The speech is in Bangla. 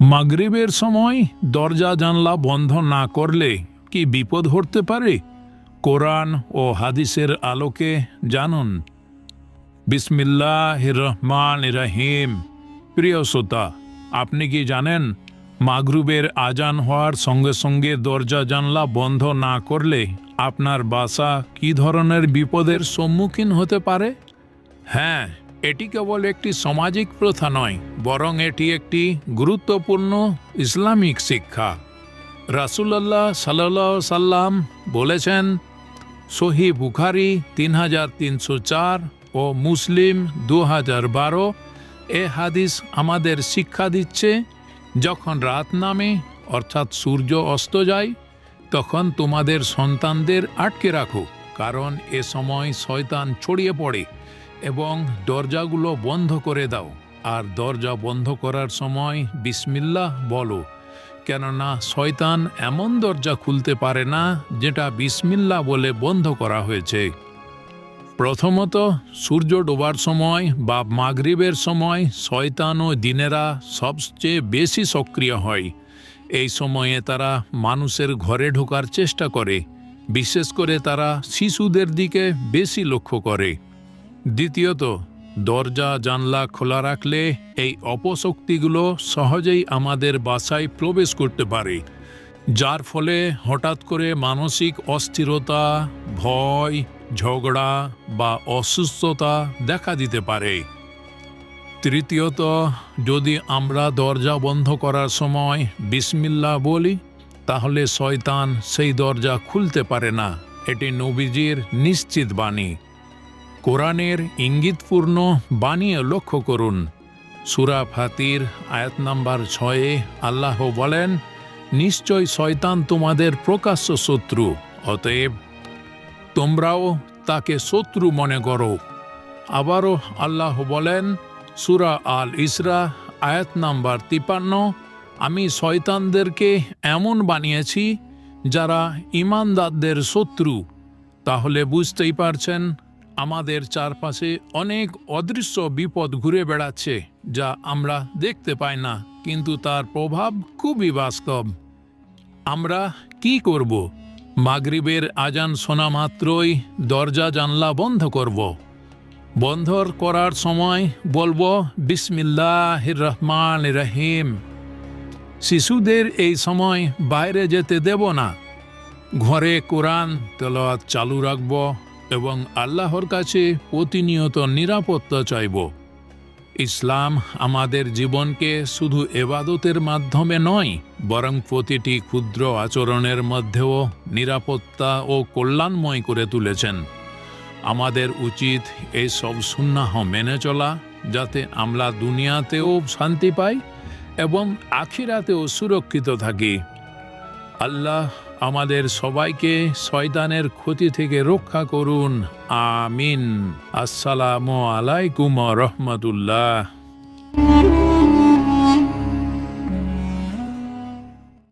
মাগরিবের সময় দরজা জানলা বন্ধ না করলে কি বিপদ ঘটতে পারে? কোরআন ও হাদিসের আলোকে জানুন। বিসমিল্লাহ রহমান রহিম। প্রিয় শ্রোতা, আপনি কি জানেন, মাগরুবের আজান হওয়ার সঙ্গে সঙ্গে দরজা জানলা বন্ধ না করলে আপনার বাসা কি ধরনের বিপদের সম্মুখীন হতে পারে? হ্যাঁ এটি কেবল একটি সামাজিক প্রথা নয়, বরং এটি একটি গুরুত্বপূর্ণ ইসলামিক শিক্ষা। রাসুলাল্লাহ সাল্লাহ সাল্লাম বলেছেন সহি বুখারি তিন হাজার তিনশো চার ও মুসলিম দু হাজার বারো এ হাদিস আমাদের শিক্ষা দিচ্ছে, যখন রাত নামে, অর্থাৎ সূর্য অস্ত যায়, তখন তোমাদের সন্তানদের আটকে রাখো, কারণ এ সময় শয়তান ছড়িয়ে পড়ে। এবং দরজাগুলো বন্ধ করে দাও। আর দরজা বন্ধ করার সময় বিসমিল্লাহ বলো, কেননা শয়তান এমন দরজা খুলতে পারে না যেটা বিসমিল্লাহ বলে বন্ধ করা হয়েছে। প্রথমত, সূর্য ডোবার সময় বা মাগরিবের সময় শয়তান ও দিনেরা সবচেয়ে বেশি সক্রিয় হয়। এই সময়ে তারা মানুষের ঘরে ঢোকার চেষ্টা করে, বিশেষ করে তারা শিশুদের দিকে বেশি লক্ষ্য করে। দ্বিতীয়ত, দরজা, জানলা খোলা রাখলে এই অপশক্তিগুলো সহজেই আমাদের বাসায় প্রবেশ করতে পারে, যার ফলে হঠাৎ করে মানসিক অস্থিরতা, ভয়, ঝগড়া বা অসুস্থতা দেখা দিতে পারে। তৃতীয়ত, যদি আমরা দরজা বন্ধ করার সময় বিসমিল্লা বলি, তাহলে শয়তান সেই দরজা খুলতে পারে না। এটি নবীজির নিশ্চিত বাণী। কোরআনের ইঙ্গিতপূর্ণ বাণী লক্ষ্য করুন। সুরা ফাতির, আয়াত নাম্বার ছয়ে আল্লাহ বলেন, নিশ্চয় শয়তান তোমাদের প্রকাশ্য শত্রু, অতএব তোমরাও তাকে শত্রু মনে করো। আবারও আল্লাহ বলেন, সুরা আল ইসরা, আয়াত নাম্বার তিপান্ন, আমি শয়তানদেরকে এমন বানিয়েছি যারা ইমানদারদের শত্রু। তাহলে বুঝতেই পারছেন আমাদের চারপাশে অনেক অদৃশ্য বিপদ ঘুরে বেড়াচ্ছে, যা আমরা দেখতে পাই না, কিন্তু তার প্রভাব খুবই বাস্তব। আমরা কি করব? মাগরিবের আজান শোনা মাত্রই দরজা জানলা বন্ধ করব। বন্ধ করার সময় বলব বিসমিল্লাহ রহমান রহিম। শিশুদের এই সময় বাইরে যেতে দেব না। ঘরে কোরআন তেলাওয়াত চালু রাখব। এবং আল্লাহর কাছে প্রতিনিয়ত নিরাপত্তা চাইব। ইসলাম আমাদের জীবনকে শুধু এবাদতের মাধ্যমে নয়, বরং প্রতিটি ক্ষুদ্র আচরণের মধ্যেও নিরাপত্তা ও কল্যাণময় করে তুলেছেন। আমাদের উচিত এই সব সুন্নাহ মেনে চলা, যাতে আমরা দুনিয়াতেও শান্তি পাই এবং আখিরাতেও সুরক্ষিত থাকি। আল্লাহ আমাদের সবাইকে শয়তানের ক্ষতি থেকে রক্ষা করুন। আমিন। আসসালামু আলাইকুম রহমতুল্লাহ।